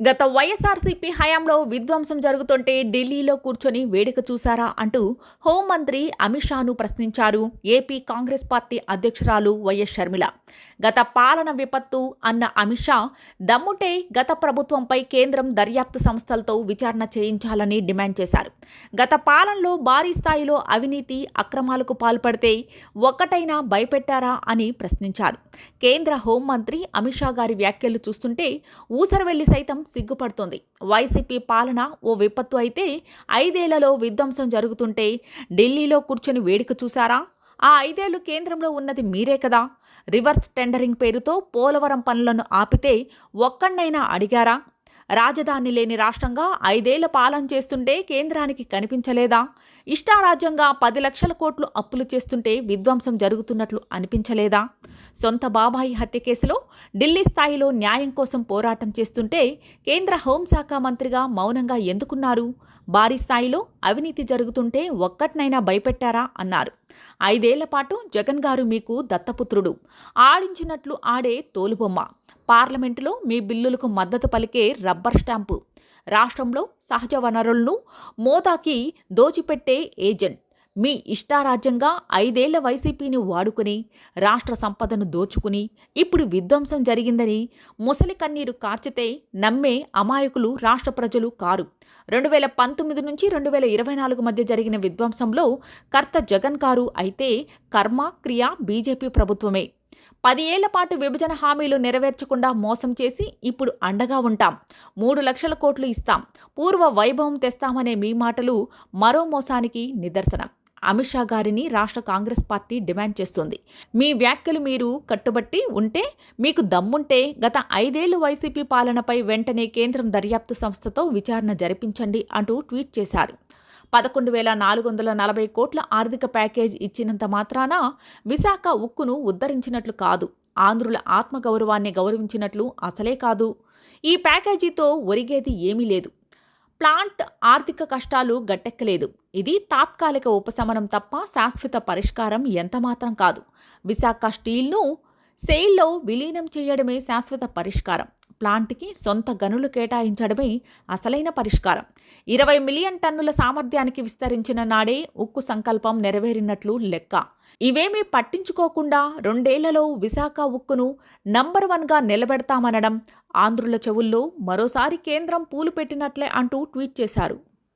గత వైఎస్ఆర్సీపీ హయాంలో విధ్వంసం జరుగుతుంటే ఢిల్లీలో కూర్చొని వేడుక చూశారా అంటూ హోంమంత్రి అమిత్ షాను ప్రశ్నించారు. ఏపీ కాంగ్రెస్ పార్టీ అధ్యక్షురాలు వైఎస్ షర్మిల గత పాలన విపత్తు అన్న అమిత్ షా దమ్ముటే గత ప్రభుత్వంపై కేంద్రం దర్యాప్తు సంస్థలతో విచారణ చేయించాలని డిమాండ్ చేశారు. గత పాలనలో భారీ స్థాయిలో అవినీతి అక్రమాలకు పాల్పడితే ఒక్కటైనా భయపెట్టారా అని ప్రశ్నించారు. కేంద్ర హోంమంత్రి అమిత్ షా గారి వ్యాఖ్యలు చూస్తుంటే ఊసరవెల్లి సైతం సిగ్గుపడుతోంది. వైసీపీ పాలన ఓ విపత్తు అయితే ఐదేళ్ళలో విధ్వంసం జరుగుతుంటే ఢిల్లీలో కూర్చొని వేడుక చూశారా? ఆ ఐదేళ్ళు కేంద్రంలో ఉన్నది మీరే కదా. రివర్స్ టెండరింగ్ పేరుతో పోలవరం పనులను ఆపితే ఒక్కడైనా అడిగారా? రాజధాని లేని రాష్ట్రంగా ఐదేళ్ళ పాలన చేస్తుంటే కేంద్రానికి కనిపించలేదా? ఇష్టారాజ్యంగా పది లక్షల కోట్లు అప్పులు చేస్తుంటే విధ్వంసం జరుగుతున్నట్లు అనిపించలేదా? సొంత బాబాయి హత్య కేసులో ఢిల్లీ స్థాయిలో న్యాయం కోసం పోరాటం చేస్తుంటే కేంద్ర హోంశాఖ మంత్రిగా మౌనంగా ఎందుకున్నారు? భారీ స్థాయిలో అవినీతి జరుగుతుంటే ఒక్కటినైనా భయపెట్టారా? అన్నారు. ఐదేళ్ళ పాటు జగన్ గారు మీకు దత్తపుత్రుడు. ఆడించినట్లు ఆడే తోలుబొమ్మ. పార్లమెంటులో మీ బిల్లులకు మద్దతు పలికే రబ్బర్ స్టాంపు. రాష్ట్రంలో సహజ వనరులను మోదాకి దోచిపెట్టే ఏజెంట్. మీ ఇష్టారాజ్యంగా ఐదేళ్ళ వైసీపీని వాడుకుని రాష్ట్ర సంపదను దోచుకుని ఇప్పుడు విధ్వంసం జరిగిందని ముసలి కన్నీరు కార్చితే నమ్మే అమాయకులు రాష్ట్ర ప్రజలు కారు. రెండు వేల పంతొమ్మిది నుంచి రెండు వేల ఇరవై నాలుగు మధ్య జరిగిన విధ్వంసంలో కర్త జగన్ కారు అయితే కర్మ క్రియ బీజేపీ ప్రభుత్వమే. పది ఏళ్ళ పాటు విభజన హామీలు నెరవేర్చకుండా మోసం చేసి ఇప్పుడు అండగా ఉంటాం. మూడు లక్షల కోట్లు ఇస్తాం. పూర్వ వైభవం తెస్తామనే మీ మాటలు మరో మోసానికి నిదర్శనం. అమిత్ షా గారిని రాష్ట్ర కాంగ్రెస్ పార్టీ డిమాండ్ చేస్తుంది. మీ వ్యాఖ్యలు మీరు కట్టుబట్టి ఉంటే మీకు దమ్ముంటే గత ఐదేళ్ళు వైసీపీ పాలనపై వెంటనే కేంద్రం దర్యాప్తు సంస్థతో విచారణ జరిపించండి అంటూ ట్వీట్ చేశారు. పదకొండు వేల నాలుగు వందల నలభై కోట్ల ఆర్థిక ప్యాకేజ్ ఇచ్చినంత మాత్రాన విశాఖ ఉక్కును ఉద్ధరించినట్లు కాదు ఆంధ్రుల ఆత్మగౌరవాన్ని గౌరవించినట్లు అసలే కాదు. ఈ ప్యాకేజీతో ఒరిగేది ఏమీ లేదు. ప్లాంట్ ఆర్థిక కష్టాలు గట్టెక్కలేదు. ఇది తాత్కాలిక ఉపశమనం తప్ప శాశ్వత పరిష్కారం ఎంతమాత్రం కాదు. విశాఖ స్టీల్ను సెయిల్లో విలీనం చేయడమే శాశ్వత పరిష్కారం. ప్లాంట్కి సొంత గనులు కేటాయించడమే అసలైన పరిష్కారం. ఇరవై మిలియన్ టన్నుల సామర్థ్యానికి విస్తరించిన నాడే ఉక్కు సంకల్పం నెరవేరినట్లు లెక్క. ఇవేమీ పట్టించుకోకుండా రెండేళ్ళలో విశాఖ ఉక్కును నంబర్ వన్గా నిలబెడతామనడం ఆంధ్రుల చెవుల్లో మరోసారి కేంద్రం పూలు పెట్టినట్లే అంటూ ట్వీట్ చేశారు.